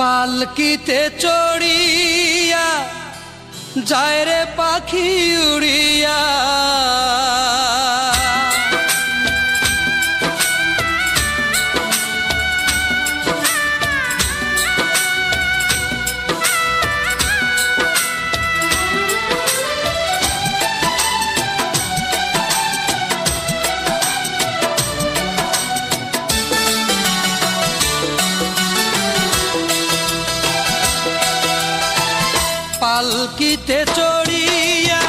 পালকিতে চড়িয়া যায় রে পাখি উড়িয়া। পালকিতে চড়িয়া,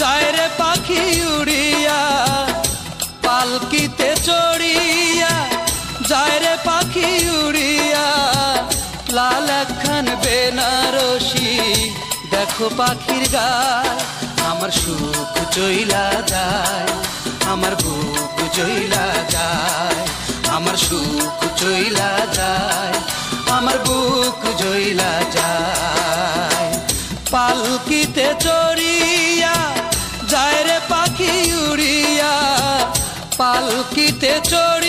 যায় রে পাখি উড়িয়া। পালকিতে চড়িয়া, যায় রে পাখি উড়িয়া। লাল একখান বেনারসি, দেখো পাখির গায় আমার সুখ চইলা যায়, আমার বুক চইলা যায়। আমার সুখ চইলা যায়, আমার বুক জইলা যায়। পালকিতে চড়িয়া যায় রে পাখি উড়িয়া পালকিতে চড়িয়া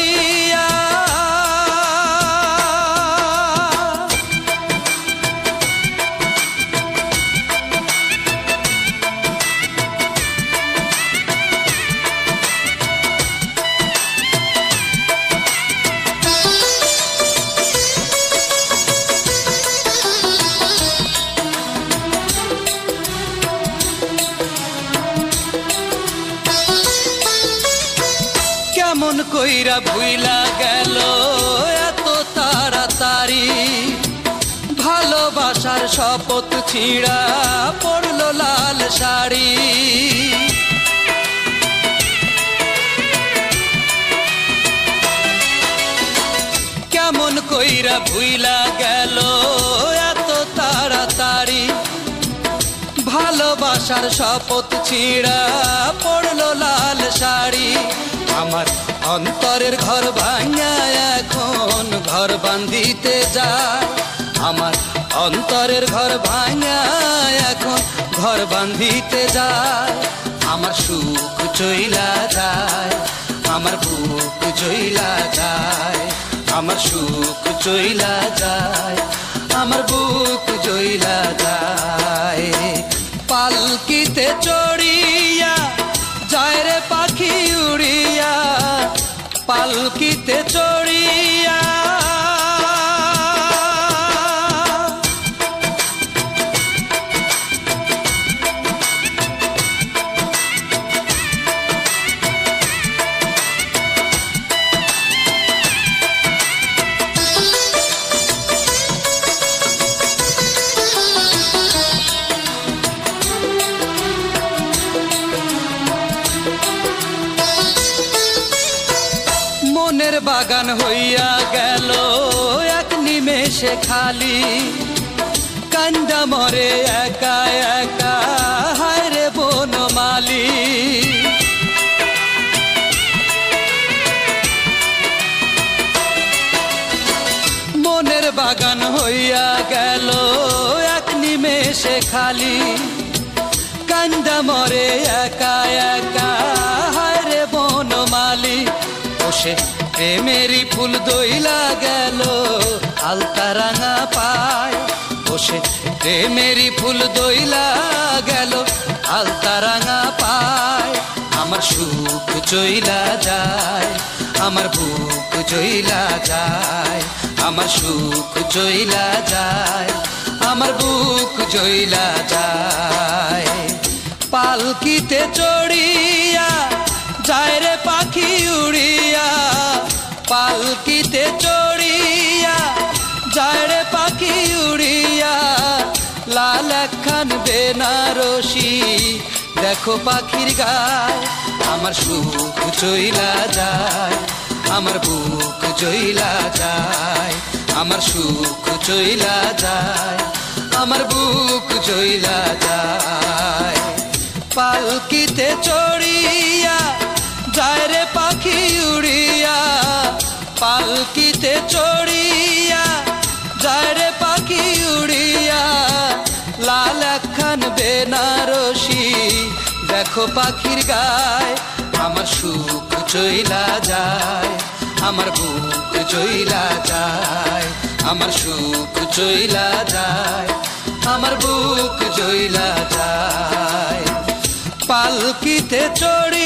কেমন কইরা ভুইলা গেল, এত তাড়াতাড়ি। ভালোবাসার শপথ ছিঁড়া পড়ল লাল শাড়ি। কেমন কইরা ভুইলা গেল, এত তাড়াতাড়ি। ভালোবাসার শপথ ছিঁড়া পড়ল লাল শাড়ি। আমার অন্তরের ঘর ভাঙা এখন ঘর বান্ধিতে যায় আমার অন্তরের ঘর ভাঙা এখন ঘর বান্ধিতে যায় আমার সুখ চইলা যায়, আমার বুক চইলা যায়, আমার সুখ চইলা যায়, আমার বুক জইলা যায়। পালকিতে চড়িয়া পালকিতে বাগান হইয়া গেল, এক নিমেষে খালি। কান্দা মরে একা একা, হায় রে বনমালি মনের বাগান হইয়া গেল, এক নিমেষে খালি। কান্দা মরে একা একা বসে। প্রেমেরই ফুল দইলা গেল, আলতা রাঙা পায়। বসে প্রেমেরই ফুল দইলা গেল, আলতা রাঙা পায়। আমার সুখ চইলা যায়, আমার বুক চইলা যায়। আমার সুখ চইলা যায়, আমার বুক জইলা যায়। পালকিতে চড়িয়া বেনারসি দেখো পাখির গায়, আমার সুখ চইলা যায়, আমার বুক চইলা যায়, আমার সুখ চইলা যায়, আমার বুক চইলা যায়। পালকিতে চড়িয়া যায় রে পাখি উড়িয়া, পালকিতে চড়িয়া লাখো পাখির গায়, আমার সুখ চইলা যায়, আমার বুক চইলা যায়, আমার সুখ চইলা যায়, আমার বুক চইলা যায়। পালকিতে চড়ি